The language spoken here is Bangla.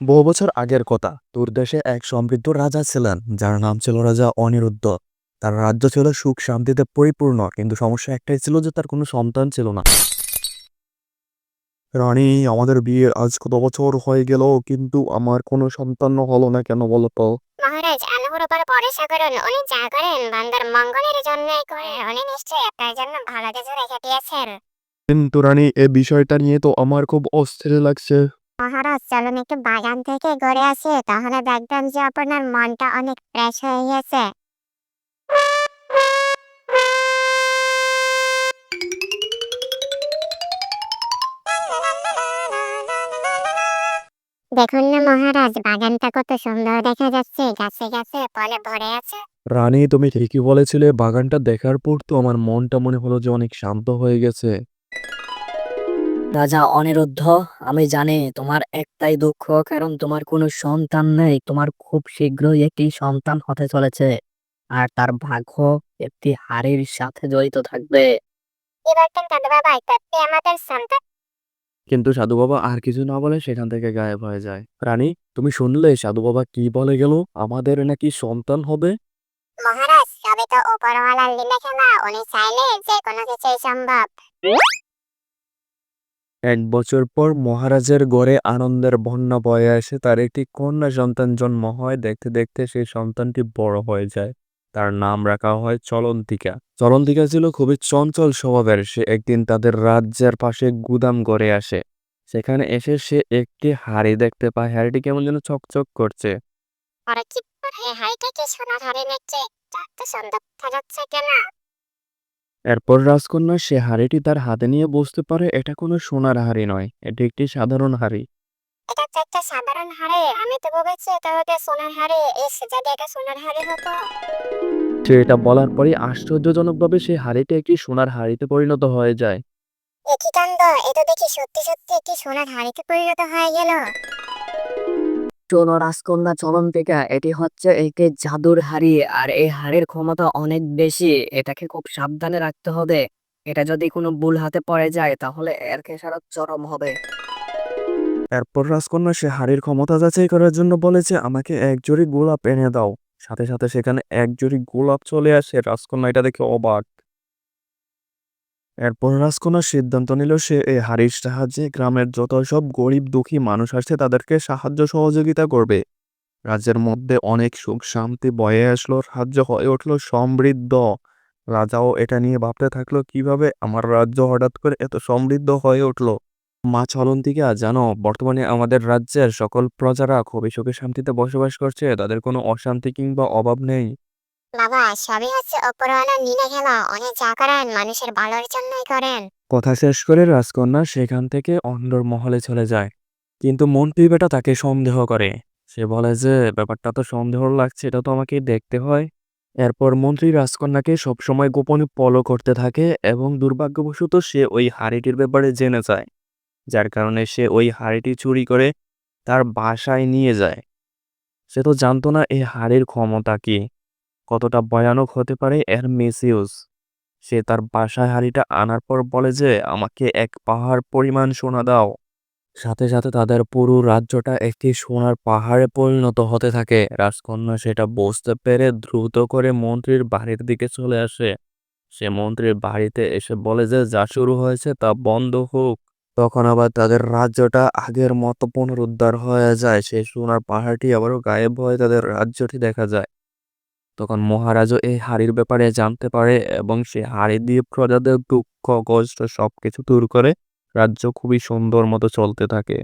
বহু বছর আগের কথা। তোর দেশে এক সমৃদ্ধ রাজা ছিলেন যার নাম ছিল রাজা অনিরুদ্ধ। তার রাজ্য ছিল সুখ শান্তিতে পরিপূর্ণ কিন্তু সমস্যা একটাই ছিল যে তার কোনো সন্তান ছিল না। রানী আমাদের বিয়ে আজ কত বছর হয়ে গেল কিন্তু আমার কোনো সন্তান হলো না কেন বলো তো মহারাজ আল্লাহর উপর ভরসা করুন উনি যা করেন বান্দার মঙ্গলের জন্যই করেন উনি নিশ্চয়ই আপনার জন্য ভালো কিছু রেখে দিয়েছেন। কিন্তু রানী এ বিষয়টা নিয়ে তো আমার খুব অস্থির লাগছে। মহারাজ চলুন একটু বাগান থেকে ঘুরে আসি, তাহলে দেখবেন যে আপনার মনটা অনেক ফ্রেশ হয়ে গেছে দেখুন না মহারাজ, বাগানটা কত সুন্দর দেখা যাচ্ছে, গাছে গাছে ফলে ভরে আছে। রানী, তুমি ঠিকই বলেছিলে, বাগানটা দেখার পর তো আমার মনটা মনে হলো যে অনেক শান্ত হয়ে গেছে। রাজা অনিরুদ্ধ আমি জানি তোমার একটাই দুঃখ কারণ তোমার কোনো সন্তান নেই। তোমার খুব শীঘ্রই একটি সন্তান হতে চলেছে আর তার ভাগ্য একটি হাড়ির সাথে জড়িত থাকবে। কিন্তু সাধু বাবা আর কিছু না বলে সেখান থেকে গায়েব হয়ে যায়। রানী তুমি শুনলে সাধু বাবা কি বলে গেল? আমাদের নাকি সন্তান হবে? মহারাজ সবই তো উপরওয়ালার লীলা খেলা উনি চাইলে যে কোনো কিছুই সম্ভব। এক বছর পর মহারাজের গড়ে আনন্দের বন্যা বয়ে আসে। তার একটি কন্যা সন্তান জন্ম হয়। দেখতে দেখতে সেই সন্তানটি বড় হয়ে যায়। তার নাম রাখা হয় চলন্তিকা। চলন্তিকা ছিল খুবই চঞ্চল স্বভাবের। সে একদিন তাদের রাজ্যের পাশে গুদাম গড়ে আসে। সেখানে এসে সে একটি হাড়ি দেখতে পায়। হাড়িটি কেমন যেন চকচক করছে। আরে কি করে হাইটা কি সোনার হারে নিচ্ছে এত সুন্দর দেখা যাচ্ছে কেন? এরপর রাজকন্যা সে হাড়িটি তার হাতে নিয়ে বুঝতে পারে এটা কোনো সোনার হাড়ি নয় এটি একটি সাধারণ হাড়ি। এটা তো একটা সাধারণ হারে আমি তো ভেবেছি এটা হতে সোনার হারে এস যদি এটা সোনার হারে হতো। সে এটা বলার পরে আশ্চর্যজনকভাবে সেই হাড়িটি একটি সোনার হাড়িতে পরিণত হয়ে যায়। একই কাণ্ড এটা দেখি সত্যি সত্যি একটি সোনার হাড়িতে পরিণত হয়ে গেল। শোনো রাজকন্যা চলন্তিকা, এটি হচ্ছে একটি জাদুর হাড়ি, আর এই হাড়ির ক্ষমতা অনেক বেশি। এটাকে খুব সাবধানে রাখতে হবে। এটা যদি কোনো ভুল হাতে পড়ে যায়, তাহলে এর খেসারত চরম হবে। এরপর রাজকন্যা সে হাড়ির ক্ষমতা যাচাই করার জন্য বলেছে, আমাকে এক জুড়ি গোলাপ এনে দাও। সাথে সাথে সেখানে এক জুড়ি গোলাপ চলে আসে। রাজকন্যা এটা দেখে অবাক। এরপর রাজকন্যা সিদ্ধান্ত নিল সে এই হাড়ির সাহায্যে গ্রামের যত সব গরিব দুঃখী মানুষ আসছে তাদেরকে সাহায্য সহযোগিতা করবে। রাজ্যের মধ্যে অনেক সুখ শান্তি বয়ে আসলো রাজ্য হয়ে উঠল, সমৃদ্ধ। রাজাও এটা নিয়ে ভাবতে থাকল, কীভাবে আমার রাজ্য হঠাৎ করে এত সমৃদ্ধ হয়ে উঠল? মা চলন্তিকা জানো, বর্তমানে আমাদের রাজ্যের সকল প্রজারা খুবই সুখে শান্তিতে বসবাস করছে, তাদের কোনো অশান্তি কিংবা অভাব নেই। বাবা, সবই হচ্ছে উপরওয়ালার লীলা খেলা উনি যা করেন মানুষের ভালোর জন্যই করেন। কথা শেষ করে রাজকন্যা সেখান থেকে অন্দর মহলে চলে যায়। কিন্তু মন্ত্রী বেটা তাকে সন্দেহ করে। সে বলে যে, ব্যাপারটা তো সন্দেহ লাগছে, এটা তো আমাকে দেখতে হয়। এরপর মন্ত্রী রাজকন্যাকে সবসময় গোপনে ফলো করতে থাকে এবং দুর্ভাগ্যবশত সে ওই হাড়িটির ব্যাপারে জেনে যায়, যার কারণে সে ওই হাড়িটি চুরি করে তার বাসায় নিয়ে যায়। সে তো জানতো না এই হাড়ির ক্ষমতা কি। কতটা ভয়ানক হতে পারে এর মিস মিসইউজ সে তার বাসায় হাড়িটা আনার পর বলে যে, আমাকে এক পাহাড় পরিমাণ সোনা দাও। সাথে সাথে তাদের পুরো রাজ্যটা একটি সোনার পাহাড়ে পরিণত হতে থাকে। রাজকন্যা সেটা বুঝতে পেরে দ্রুত করে মন্ত্রীর বাড়ির দিকে চলে আসে। সে মন্ত্রীর বাড়িতে এসে বলে যে, যা শুরু হয়েছে তা বন্ধ হোক। তখন আবার তাদের রাজ্যটা আগের মতো পুনরুদ্ধার হয়ে যায়। সেই সোনার পাহাড়টি আবারও গায়েব হয়ে তাদের রাজ্যটি দেখা যায়। তখন মহারাজও এই হাড়ির ব্যাপারে জানতে পারে এবং সে হাড়ি দিয়ে প্রজাদের দুঃখ, কষ্ট সব কিছু দূর করে রাজ্য খুবই সুন্দর মতো চলতে থাকে।